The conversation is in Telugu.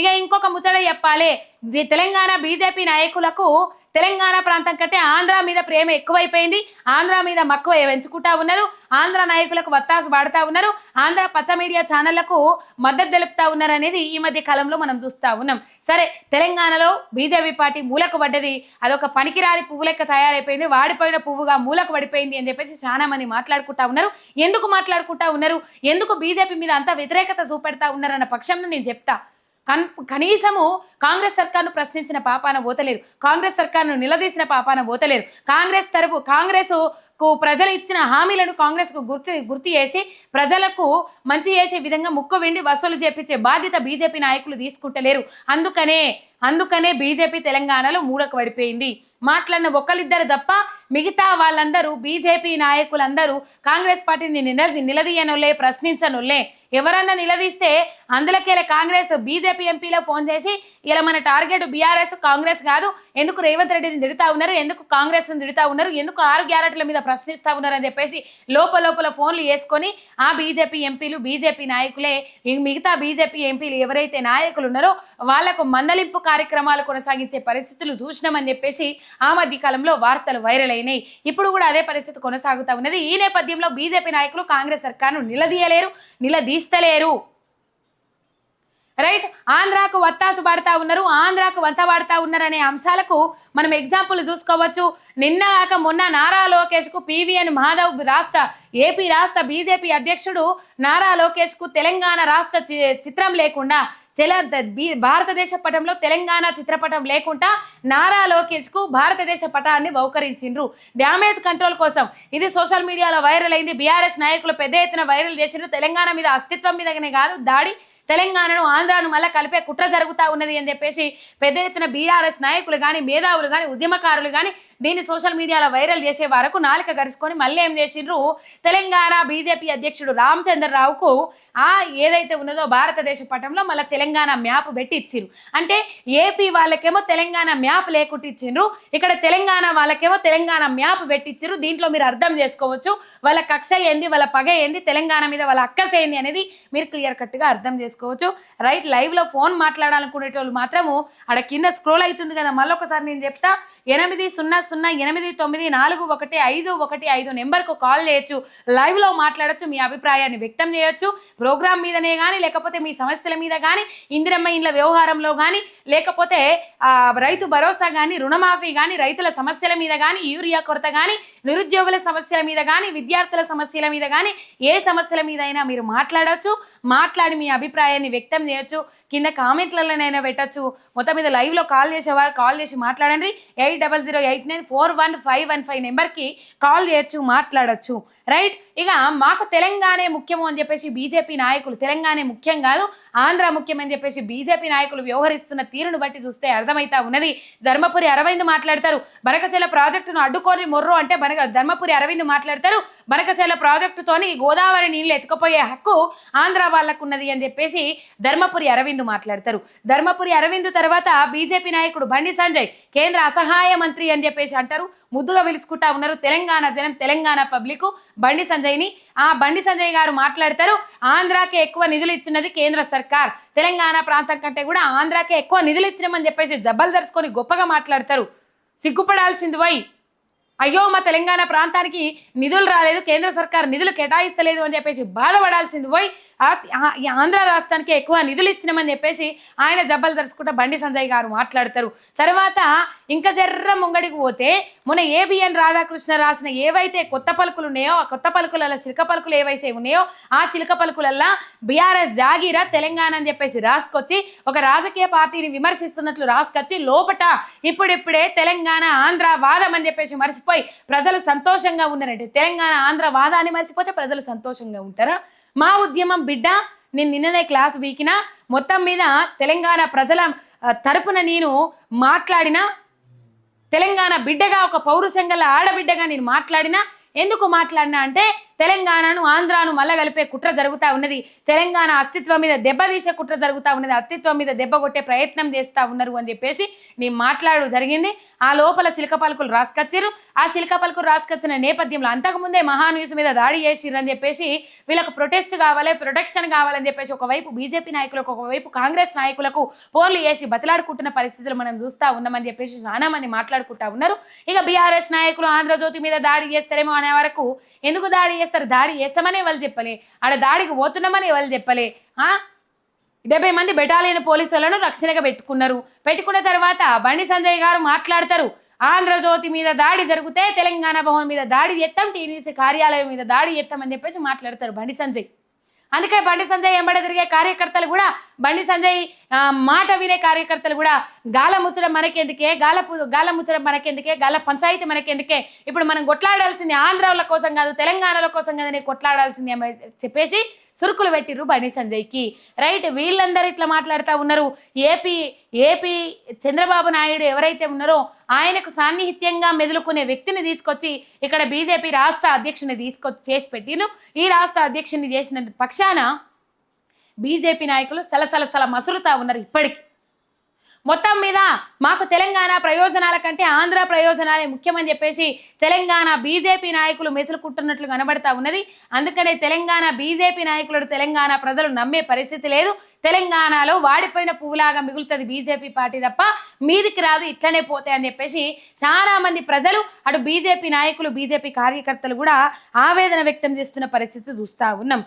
ఇక ఇంకొక ముచ్చట చెప్పాలి. తెలంగాణ బీజేపీ నాయకులకు తెలంగాణ ప్రాంతం కంటే ఆంధ్ర మీద ప్రేమ ఎక్కువైపోయింది. ఆంధ్ర మీద మక్కువ పెంచుకుంటా ఉన్నారు. ఆంధ్ర నాయకులకు వత్తాసు పాడుతూ ఉన్నారు. ఆంధ్ర పచ్చ మీడియా ఛానళ్ళకు మద్దతు తెలుపుతా ఉన్నారు అనేది ఈ మధ్య కాలంలో మనం చూస్తూ ఉన్నాం. సరే తెలంగాణలో బీజేపీ పార్టీ మూలకు పడ్డది. అదొక పనికిరాని పువ్వు లెక్క తయారైపోయింది. వాడిపోయిన పువ్వుగా మూలకు పడిపోయింది అని చెప్పేసి చాలా మంది మాట్లాడుకుంటా ఉన్నారు. ఎందుకు మాట్లాడుకుంటా ఉన్నారు? ఎందుకు బీజేపీ మీద అంత వ్యతిరేకత చూపెడతా ఉన్నారన్న పక్షంలో నేను చెప్తా. కన్ కనీసము కాంగ్రెస్ సర్కార్ను ప్రశ్నించిన పాపాన పోతలేరు. కాంగ్రెస్ సర్కార్ను నిలదీసిన పాపాన పోతలేరు. కాంగ్రెస్ తరపు కాంగ్రెసు కు ప్రజలు ఇచ్చిన హామీలను కాంగ్రెస్కు గుర్తు గుర్తు చేసి ప్రజలకు మంచి చేసే విధంగా ముక్కు వెండి వసూలు చేపించే బాధ్యత బీజేపీ నాయకులు తీసుకుంటలేరు. అందుకనే అందుకనే బీజేపీ తెలంగాణలో మూలకు పడిపోయింది. మాట్లాడిన ఒకరిద్దరు తప్ప మిగతా వాళ్ళందరూ బీజేపీ నాయకులందరూ కాంగ్రెస్ పార్టీని నిలది నిలదీయనులే ప్రశ్నించనులే ఎవరన్నా నిలదీస్తే అందులోకే కాంగ్రెస్ బీజేపీ ఎంపీలో ఫోన్ చేసి ఇలా మన టార్గెట్ బీఆర్ఎస్ కాంగ్రెస్ కాదు. ఎందుకు రేవంత్ రెడ్డిని తిడుతా ఉన్నారు? ఎందుకు కాంగ్రెస్ తిడుతా ఉన్నారు? ఎందుకు ఆరు గ్యారెంటీల మీద ప్రశ్నిస్తా ఉన్నారు? అని చెప్పేసి లోపల లోపల ఫోన్లు వేసుకొని ఆ బీజేపీ ఎంపీలు బీజేపీ నాయకులే మిగతా బీజేపీ ఎంపీలు ఎవరైతే నాయకులు ఉన్నారో వాళ్ళకు మందలింపు కార్యక్రమాలు కొనసాగించే పరిస్థితులు చూసినామని చెప్పేసి ఆ మధ్య కాలంలో వార్తలు వైరల్ అయినాయి. ఇప్పుడు కూడా అదే పరిస్థితి కొనసాగుతా ఉన్నది. ఈ నేపథ్యంలో బీజేపీ నాయకులు కాంగ్రెస్ సర్కార్ను నిలదీయలేరు నిలదీస్తలేరు. రైట్ ఆంధ్రాకు వత్తాసు పడతా ఉన్నారు. ఆంధ్రాకు వంత పడతా ఉన్నారు అనే అంశాలకు మనం ఎగ్జాంపుల్ చూసుకోవచ్చు. నిన్న కాక మొన్న నారా లోకేష్కు పివిఎన్ మాధవ్ రాష్ట్ర ఏపీ రాష్ట్ర బీజేపీ అధ్యక్షుడు నారా లోకేష్కు తెలంగాణ రాష్ట్ర చి- చిత్రం లేకుండా చెల బీ- భారతదేశ పటంలో తెలంగాణ చిత్రపటం లేకుండా నారా లోకేష్కు భారతదేశ పటాన్ని బహుకరించిండ్రు డ్యామేజ్ కంట్రోల్ కోసం ఇది సోషల్ మీడియాలో వైరల్ అయింది. బీఆర్ఎస్ నాయకులు పెద్ద ఎత్తున వైరల్ చేసిండ్రు. తెలంగాణ మీద అస్తిత్వం మీదనే కాదు దాడి తెలంగాణను ఆంధ్రాను మళ్ళీ కలిపే కుట్ర జరుగుతూ ఉన్నది అని చెప్పేసి పెద్ద ఎత్తున బీఆర్ఎస్ నాయకులు కానీ మేధావులు కానీ ఉద్యమకారులు కానీ దీన్ని సోషల్ మీడియాలో వైరల్ చేసే వరకు నాలుక గరుచుకొని మళ్ళీ ఏం చేసిండ్రు? తెలంగాణ బీజేపీ అధ్యక్షుడు రామచంద్రరావుకు ఆ ఏదైతే ఉన్నదో భారతదేశ పటంలో మళ్ళీ తెలంగాణ మ్యాప్ పెట్టి ఇచ్చిండ్రు అంటే ఏపీ వాళ్ళకేమో తెలంగాణ మ్యాప్ లేకుండా ఇచ్చిండ్రు. ఇక్కడ తెలంగాణ వాళ్ళకేమో తెలంగాణ మ్యాప్ పెట్టించారు దీంట్లో మీరు అర్థం చేసుకోవచ్చు. వాళ్ళ కక్ష ఏంది? వాళ్ళ పగ ఏంది? తెలంగాణ మీద వాళ్ళ అక్కస ఏంది అనేది మీరు క్లియర్ కట్గా అర్థం చేసుకోవచ్చు రైట్ లైవ్లో ఫోన్ మాట్లాడాలనుకునేటోళ్ళు మాత్రము ఆడ కింద స్క్రోల్ అవుతుంది కదా మళ్ళీ ఒకసారి నేను చెప్తా. ఎనిమిది సున్నా సున్నా ఎనిమిది తొమ్మిది నాలుగు ఒకటి ఐదు ఒకటి ఐదు నెంబర్కు కాల్ చేయొచ్చు. లైవ్లో మాట్లాడొచ్చు మీ అభిప్రాయాన్ని వ్యక్తం చేయొచ్చు. ప్రోగ్రామ్ మీదనే కానీ లేకపోతే మీ సమస్యల మీద కానీ ఇందిరమ్మ ఇండ్ల వ్యవహారంలో కానీ లేకపోతే రైతు భరోసా కానీ రుణమాఫీ కానీ రైతుల సమస్యల మీద కానీ యూరియా కొరత కానీ నిరుద్యోగుల సమస్యల మీద కానీ విద్యార్థుల సమస్యల మీద కానీ ఏ సమస్యల మీద అయినా మీరు మాట్లాడవచ్చు మాట్లాడి మీ అభిప్రాయం అభిప్రాయాన్ని వ్యక్తం చేయొచ్చు. కింద కామెంట్లలోనైనా పెట్టచ్చు. మొత్తం మీద లైవ్లో కాల్ చేసేవారు కాల్ చేసి మాట్లాడండి. Eight double zero eight nine four one five one five నెంబర్కి కాల్ చేయొచ్చు మాట్లాడొచ్చు. రైట్? ఇక మాకు తెలంగాణే ముఖ్యము అని చెప్పేసి బీజేపీ నాయకులు తెలంగాణ ముఖ్యం కాదు ఆంధ్ర ముఖ్యం అని చెప్పేసి బీజేపీ నాయకులు వ్యవహరిస్తున్న తీరును బట్టి చూస్తే అర్థమైతా ఉన్నది. ధర్మపురి అరవింద్ మాట్లాడతారు. బనకచెల ప్రాజెక్టును అడ్డుకోని మొర్రు అంటే బనక ధర్మపురి అరవింద్ మాట్లాడతారు. బనకచెల ప్రాజెక్టుతోని గోదావరి నీళ్ళు ఎత్తుకుపోయే హక్కు ఆంధ్ర వాళ్ళకున్నది అని చెప్పేసి ధర్మపురి అరవింద్ మాట్లాడతారు. ధర్మపురి అరవింద్ తర్వాత బీజేపీ నాయకుడు బండి సంజయ్ కేంద్ర అసహాయ మంత్రి అని చెప్పేసి అంటారు. ముద్దుగా పిలుచుకుంటా ఉన్నారు తెలంగాణ జనం తెలంగాణ పబ్లిక్ బండి సంజయ్ని. ఆ బండి సంజయ్ గారు మాట్లాడతారు. ఆంధ్రాకే ఎక్కువ నిధులు ఇచ్చినది కేంద్ర సర్కార్. తెలంగాణ ప్రాంతం కంటే కూడా ఆంధ్రాకే ఎక్కువ నిధులు ఇచ్చినామని చెప్పేసి జబ్బలు జరుచుకొని గొప్పగా మాట్లాడతారు. సిగ్గుపడాల్సింది వై? అయ్యో మా తెలంగాణ ప్రాంతానికి నిధులు రాలేదు కేంద్ర సర్కార్ నిధులు కేటాయిస్తలేదు అని చెప్పేసి బాధపడాల్సింది పోయి ఆంధ్ర రాష్ట్రానికి ఎక్కువ నిధులు ఇచ్చినామని చెప్పేసి ఆయన జబ్బలు తరుచుకుంటా బండి సంజయ్ గారు మాట్లాడతారు. తర్వాత ఇంకా జర్ర ముంగడికి పోతే మొన్న ఏబిఎన్ రాధాకృష్ణ రాసిన ఏవైతే కొత్త పలుకులు ఉన్నాయో ఆ కొత్త పలుకులలో చిలక పలుకులు ఏవైతే ఉన్నాయో ఆ చిలక పలుకులల్లో బీఆర్ఎస్ జాగీరా తెలంగాణ అని చెప్పేసి రాసుకొచ్చి ఒక రాజకీయ పార్టీని విమర్శిస్తున్నట్లు రాసుకొచ్చి లోపట ఇప్పుడిప్పుడే తెలంగాణ ఆంధ్ర వాదం అని చెప్పేసి మర్చిపోయి ప్రజలు సంతోషంగా ఉన్నారంటే తెలంగాణ ఆంధ్ర వాదాన్ని మర్చిపోతే ప్రజలు సంతోషంగా ఉంటారా? మా ఉద్యమం బిడ్డ నేను నిన్ననే క్లాస్ వీకినా మొత్తం మీద తెలంగాణ ప్రజల తరపున నేను మాట్లాడిన తెలంగాణ బిడ్డగా ఒక పౌరుషంగల ఆడబిడ్డగా నేను మాట్లాడినా ఎందుకు మాట్లాడినా అంటే తెలంగాణను ఆంధ్రాను మల్ల కలిపే కుట్ర జరుగుతూ ఉన్నది. తెలంగాణ అస్తిత్వం మీద దెబ్బతీసే కుట్ర జరుగుతూ ఉన్నది. అస్తిత్వం మీద దెబ్బ కొట్టే ప్రయత్నం చేస్తూ ఉన్నారు అని చెప్పేసి నేను మాట్లాడు జరిగింది. ఆ లోపల శిల్క పలుకులు రాసుకొచ్చారు ఆ శిల్క పలుకులు రాసుకొచ్చిన నేపథ్యంలో అంతకుముందే మహాన్యూస్ మీద దాడి చేసిర్రు అని చెప్పేసి వీళ్ళకు ప్రొటెస్ట్ కావాలి ప్రొటెక్షన్ కావాలని చెప్పేసి ఒకవైపు బీజేపీ నాయకులకు ఒకవైపు కాంగ్రెస్ నాయకులకు పోర్లు చేసి బతిలాడుకుంటున్న పరిస్థితులు మనం చూస్తూ ఉన్నామని చెప్పేసి చాలా మంది మాట్లాడుకుంటా ఉన్నారు. ఇక బీఆర్ఎస్ నాయకులు ఆంధ్రజ్యోతి మీద దాడి చేస్తారేమో అనే వరకు ఎందుకు దాడి చేస్తారు? దాడి చేస్తామని వాళ్ళు చెప్పలే. ఆడ దాడికి పోతున్నామని వాళ్ళు చెప్పలే. ఆ? డెబ్బై మంది బెటాలియన్ పోలీసులను రక్షణగా పెట్టుకున్నారు. పెట్టుకున్న తర్వాత బండి సంజయ్ గారు మాట్లాడతారు. ఆంధ్రజ్యోతి మీద దాడి జరిగితే తెలంగాణ భవన్ మీద దాడి చేస్తాం టీవీసీ కార్యాలయం మీద దాడి చేస్తామని చెప్పేసి మాట్లాడతారు బండి సంజయ్. అందుకే బండి సంజయ్ ఎంబడ తిరిగే కార్యకర్తలు కూడా బండి సంజయ్ మాట వినే కార్యకర్తలు కూడా గాల ముచ్చడం మనకెందుకే గాల గాల ముచ్చడం మనకెందుకే గాల పంచాయతీ మనకెందుకే. ఇప్పుడు మనం కొట్లాడాల్సింది ఆంధ్రాల కోసం కాదు తెలంగాణల కోసం కదని కొట్లాడాల్సింది చెప్పేసి సురుకులు పెట్టిర్రు బండి సంజయ్కి. రైట్ వీళ్ళందరూ ఇట్లా మాట్లాడుతూ ఉన్నారు. ఏపీ ఏపీ చంద్రబాబు నాయుడు ఎవరైతే ఉన్నారో ఆయనకు సాన్నిహిత్యంగా మెదులుకునే వ్యక్తిని తీసుకొచ్చి ఇక్కడ బీజేపీ రాష్ట్ర అధ్యక్షుని తీసుకొచ్చి చేసి పెట్టిను ఈ రాష్ట్ర అధ్యక్షుని చేసిన పక్షాన బీజేపీ నాయకులు సలసల సల మసురుతా ఉన్నారు ఇప్పటికి. మొత్తం మీద మాకు తెలంగాణ ప్రయోజనాల కంటే ఆంధ్ర ప్రయోజనాలే ముఖ్యమని చెప్పేసి తెలంగాణ బీజేపీ నాయకులు మెసులుకుంటున్నట్లు కనబడతా ఉన్నది. అందుకనే తెలంగాణ బీజేపీ నాయకులు తెలంగాణ ప్రజలు నమ్మే పరిస్థితి లేదు. తెలంగాణలో వాడిపోయిన పువ్వులాగా మిగులుతుంది బీజేపీ పార్టీ తప్ప మీదికి రాదు ఇట్లనే పోతాయి అని చెప్పేసి చాలా మంది ప్రజలు అటు బీజేపీ నాయకులు బీజేపీ కార్యకర్తలు కూడా ఆవేదన వ్యక్తం చేస్తున్న పరిస్థితి చూస్తా ఉన్నాం.